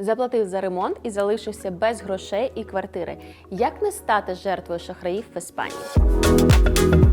Заплатив за ремонт і залишився без грошей і квартири. Як не стати жертвою шахраїв в Іспанії?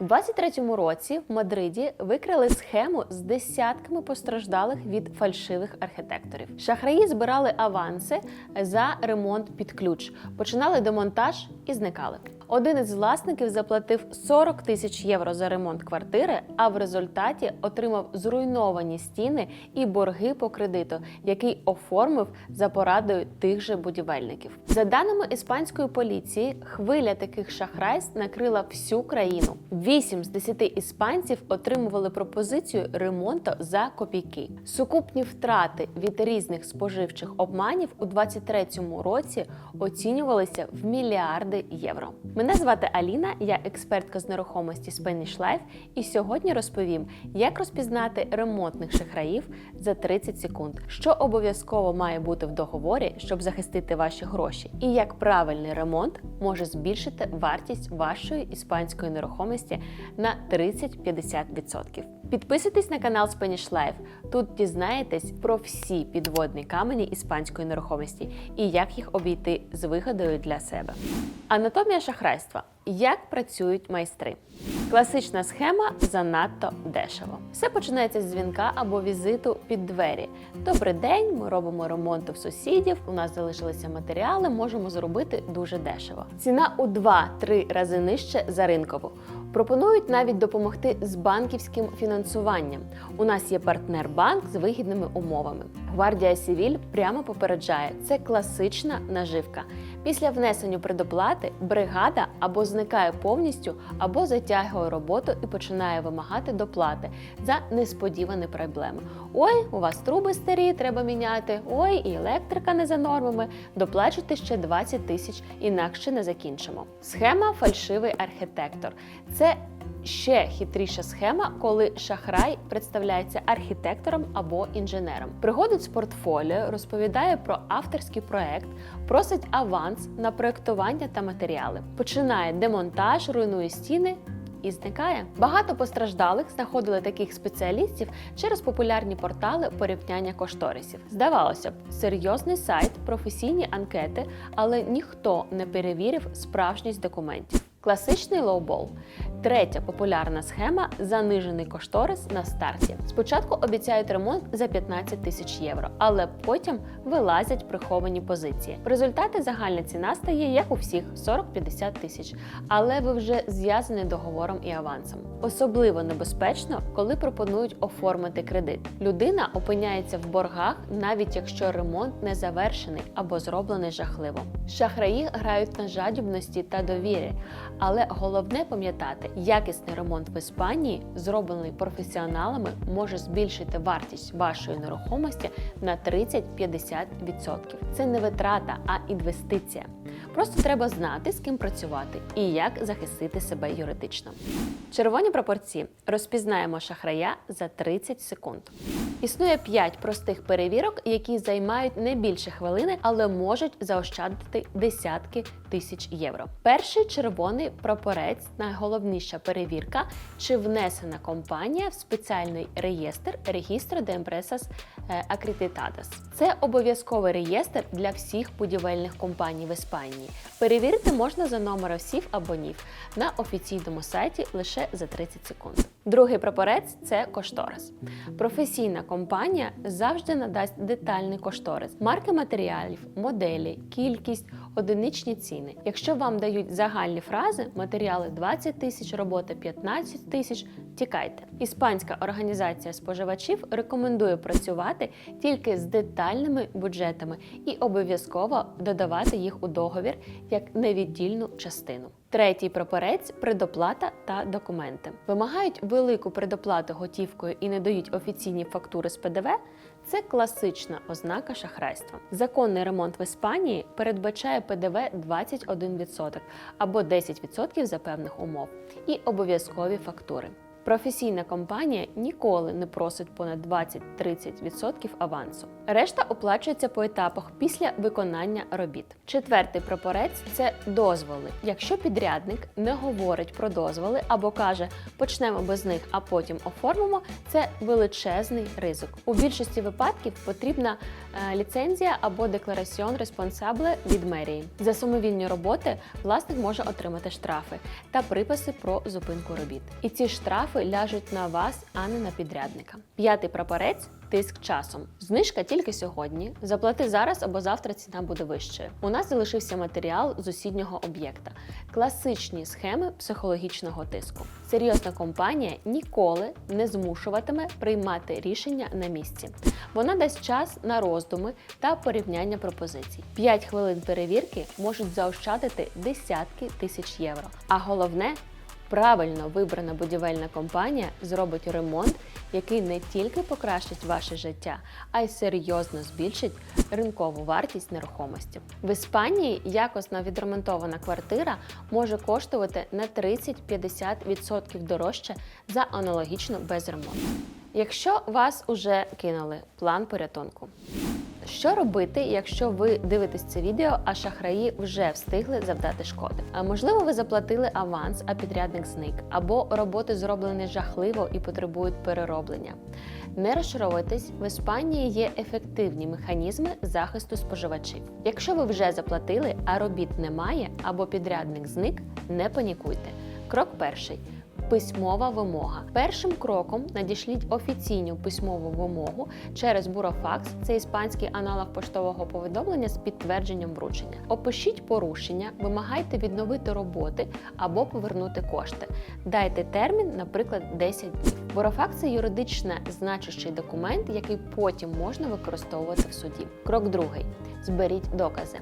У 23-му році в Мадриді викрили схему з десятками постраждалих від фальшивих архітекторів. Шахраї збирали аванси за ремонт під ключ, починали демонтаж і зникали. Один із власників заплатив 40 тисяч євро за ремонт квартири, а в результаті отримав зруйновані стіни і борги по кредиту, який оформив за порадою тих же будівельників. За даними іспанської поліції, хвиля таких шахрайств накрила всю країну. Вісім з 10 іспанців отримували пропозицію ремонту за копійки. Сукупні втрати від різних споживчих обманів у 2023 році оцінювалися в мільярди євро. Мене звати Аліна, я експертка з нерухомості Spanish Life, і сьогодні розповім, як розпізнати ремонтних шахраїв за 30 секунд, що обов'язково має бути в договорі, щоб захистити ваші гроші, і як правильний ремонт може збільшити вартість вашої іспанської нерухомості на 30-50%. Підписуйтесь на канал Spanish Life. Тут дізнаєтесь про всі підводні камені іспанської нерухомості і як їх обійти з вигодою для себе. Анатомія шахрайства. Як працюють майстри? Класична схема занадто дешево. Все починається з дзвінка або візиту під двері. Добрий день, ми робимо ремонт у сусідів. У нас залишилися матеріали, можемо зробити дуже дешево. Ціна у 2-3 рази нижче за ринкову. Пропонують навіть допомогти з банківським фінансуванням. У нас є партнер-банк з вигідними умовами. Гвардія Сівіль прямо попереджає, це класична наживка. Після внесення предоплати бригада або зникає повністю, або затягує роботу і починає вимагати доплати за несподівані проблеми. Ой, у вас труби старі, треба міняти. Ой, і електрика не за нормами. Доплачуйте ще 20 тисяч, інакше не закінчимо. Схема фальшивий архітектор. Це Ще хитріша схема, коли шахрай представляється архітектором або інженером. Приходить з портфоліо, розповідає про авторський проект, просить аванс на проектування та матеріали, починає демонтаж, руйнує стіни. І зникає. Багато постраждалих знаходили таких спеціалістів через популярні портали порівняння кошторисів. Здавалося б, серйозний сайт, професійні анкети, але ніхто не перевірив справжність документів. Класичний лоубол третя популярна схема занижений кошторис на старті. Спочатку обіцяють ремонт за 15 тисяч євро, але потім вилазять приховані позиції. В результаті загальна ціна стає як у всіх 40-50 тисяч, але ви вже зв'язані договором і авансом. Особливо небезпечно, коли пропонують оформити кредит. Людина опиняється в боргах, навіть якщо ремонт не завершений або зроблений жахливо. Шахраї грають на жадібності та довірі. Але головне пам'ятати, якісний ремонт в Іспанії, зроблений професіоналами, може збільшити вартість вашої нерухомості на 30-50%. Це не витрата, а інвестиція. Просто треба знати, з ким працювати і як захистити себе юридично. Червоні пропорції розпізнаємо шахрая за 30 секунд. Існує 5 простих перевірок, які займають не більше хвилини, але можуть заощадити десятки тисяч євро. Перший червоний прапорець найголовніша перевірка, чи внесена компанія в спеціальний реєстр Registro de Empresas е, Це обов'язковий реєстр для всіх будівельних компаній в Іспанії. Перевірити можна за номером сів або НІФ на офіційному сайті лише за 30 секунд. Другий прапорець це кошторис. Професійна компанія завжди надасть детальний кошторис, марки матеріалів, моделі, кількість, одиничні ціни. Якщо вам дають загальні фрази, матеріали 20 тисяч, робота 15 тисяч, тікайте. Іспанська організація споживачів рекомендує працювати тільки з детальними бюджетами і обов'язково додавати їх у договір як невіддільну частину. Третій прапорець предоплата та документи. Вимагають велику предоплату готівкою і не дають офіційні фактури з ПДВ. Це класична ознака шахрайства. Законний ремонт в Іспанії передбачає ПДВ 21% або 10% за певних умов і обов'язкові фактури. Професійна компанія ніколи не просить понад 20-30% авансу. Решта оплачується по етапах після виконання робіт. Четвертий прапорець це дозволи. Якщо підрядник не говорить про дозволи або каже почнемо без них, а потім оформимо, це величезний ризик. У більшості випадків потрібна е, ліцензія або деклараціон респонсабле від мерії. За самовільні роботи власник може отримати штрафи та приписи про зупинку робіт. І ці штрафи ляжуть на вас, а не на підрядника. П'ятий прапорець. Тиск часом. Знижка тільки сьогодні. Заплати зараз або завтра ціна буде вищою. У нас залишився матеріал з сусіднього об'єкта. Класичні схеми психологічного тиску. Серйозна компанія ніколи не змушуватиме приймати рішення на місці. Вона дасть час на роздуми та порівняння пропозицій. 5 хвилин перевірки можуть заощадити десятки тисяч євро. А головне Правильно вибрана будівельна компанія зробить ремонт, який не тільки покращить ваше життя, а й серйозно збільшить ринкову вартість нерухомості. В Іспанії якісно відремонтована квартира може коштувати на 30-50% дорожче за аналогічно без ремонту. Якщо вас уже кинули план порятунку. Що робити, якщо ви дивитесь це відео, а шахраї вже встигли завдати шкоди? А можливо, ви заплатили аванс, а підрядник зник, або роботи зроблені жахливо і потребують перероблення. Не розчаровуйтесь, в Іспанії є ефективні механізми захисту споживачів. Якщо ви вже заплатили, а робіт немає, або підрядник зник, не панікуйте. Крок перший. Письмова вимога. Першим кроком надішліть офіційну письмову вимогу через бурофакс, це іспанський аналог поштового повідомлення з підтвердженням вручення. Опишіть порушення, вимагайте відновити роботи або повернути кошти. Дайте термін, наприклад, 10 днів. Бурофакс – це юридично значущий документ, який потім можна використовувати в суді. Крок другий: зберіть докази.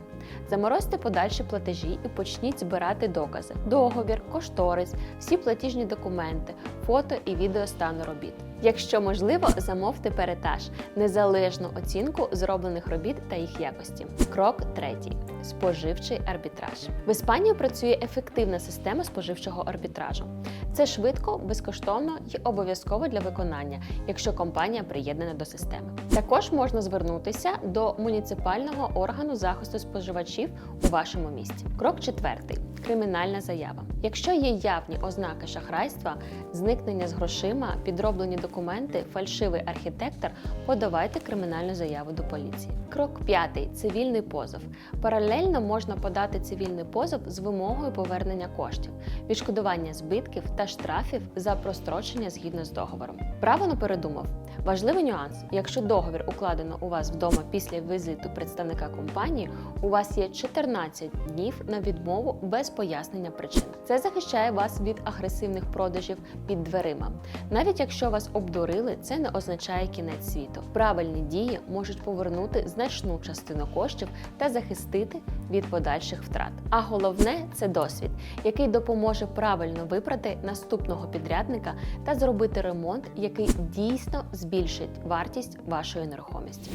Заморозьте подальші платежі і почніть збирати докази: договір, кошторис, всі платіжні документи, фото і відео стану робіт. Якщо можливо, замовте перетаж, незалежну оцінку зроблених робіт та їх якості. Крок третій споживчий арбітраж. В Іспанії працює ефективна система споживчого арбітражу. Це швидко, безкоштовно і обов'язково для виконання, якщо компанія приєднана до системи. Також можна звернутися до муніципального органу захисту споживачів у вашому місті. Крок четвертий кримінальна заява. Якщо є явні ознаки шахрайства, зникнення з грошима, підроблені документи, фальшивий архітектор, подавайте кримінальну заяву до поліції. Крок п'ятий цивільний позов. Паралельно можна подати цивільний позов з вимогою повернення коштів, відшкодування збитків та штрафів за прострочення згідно з договором. Право на передумав. Важливий нюанс: якщо договір укладено у вас вдома після візиту представника компанії, у вас є 14 днів на відмову без пояснення причин. Це захищає вас від агресивних продажів під дверима. Навіть якщо вас обдурили, це не означає кінець світу. Правильні дії можуть повернути значну частину коштів та захистити від подальших втрат. А головне це досвід, який допоможе правильно вибрати наступного підрядника та зробити ремонт, який дійсно збільшить вартість вашої нерухомості.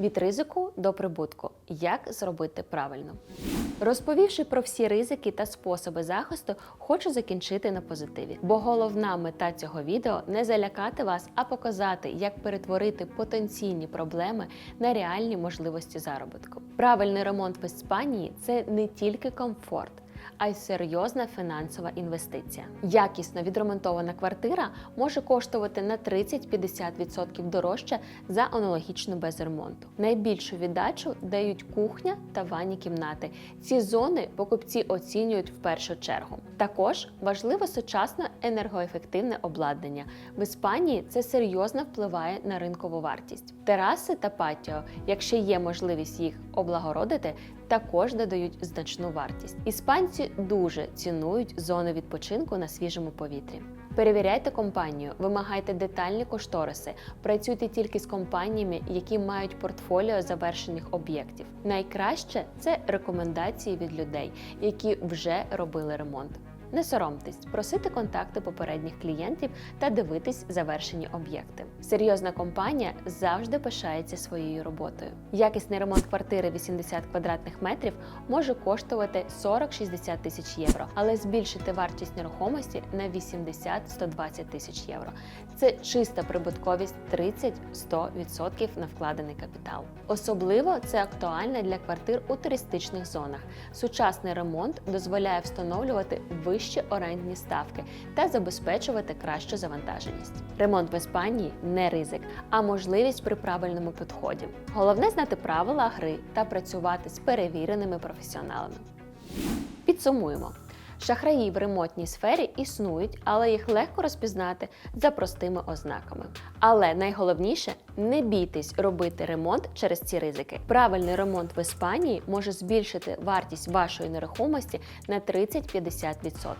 Від ризику до прибутку. Як зробити правильно? Розповівши про всі ризики та способи захисту, хочу закінчити на позитиві. Бо головна мета цього відео не залякати вас, а показати, як перетворити потенційні проблеми на реальні можливості заробітку. Правильний ремонт в Іспанії це не тільки комфорт а й серйозна фінансова інвестиція. Якісно відремонтована квартира може коштувати на 30-50% дорожче за аналогічну без ремонту. Найбільшу віддачу дають кухня та ванні кімнати. Ці зони покупці оцінюють в першу чергу. Також важливо сучасне енергоефективне обладнання. В Іспанії це серйозно впливає на ринкову вартість. Тераси та патіо, якщо є можливість їх облагородити, також додають значну вартість. Іспанці дуже цінують зони відпочинку на свіжому повітрі. Перевіряйте компанію, вимагайте детальні кошториси, працюйте тільки з компаніями, які мають портфоліо завершених об'єктів. Найкраще це рекомендації від людей, які вже робили ремонт. Не соромтесь, просити контакти попередніх клієнтів та дивитись завершені об'єкти. Серйозна компанія завжди пишається своєю роботою. Якісний ремонт квартири 80 квадратних метрів може коштувати 40-60 тисяч євро, але збільшити вартість нерухомості на 80-120 тисяч євро. Це чиста прибутковість 30-100% на вкладений капітал. Особливо це актуально для квартир у туристичних зонах. Сучасний ремонт дозволяє встановлювати вищі орендні ставки та забезпечувати кращу завантаженість. Ремонт в Іспанії не ризик, а можливість при правильному підході. Головне знати правила гри та працювати з перевіреними професіоналами. Підсумуємо. Шахраї в ремонтній сфері існують, але їх легко розпізнати за простими ознаками. Але найголовніше не бійтесь робити ремонт через ці ризики. Правильний ремонт в Іспанії може збільшити вартість вашої нерухомості на 30-50%.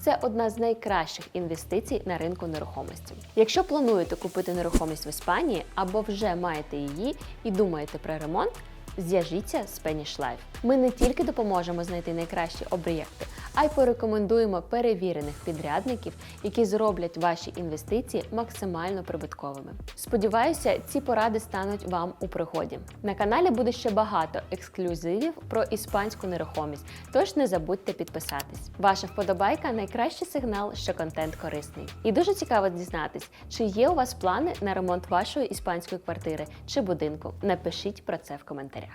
Це одна з найкращих інвестицій на ринку нерухомості. Якщо плануєте купити нерухомість в Іспанії або вже маєте її і думаєте про ремонт, зв'яжіться з Spanish Life. Ми не тільки допоможемо знайти найкращі об'єкти, а й порекомендуємо перевірених підрядників, які зроблять ваші інвестиції максимально прибутковими. Сподіваюся, ці поради стануть вам у пригоді. На каналі буде ще багато ексклюзивів про іспанську нерухомість, тож не забудьте підписатись. Ваша вподобайка найкращий сигнал, що контент корисний. І дуже цікаво дізнатись, чи є у вас плани на ремонт вашої іспанської квартири чи будинку. Напишіть про це в коментарях.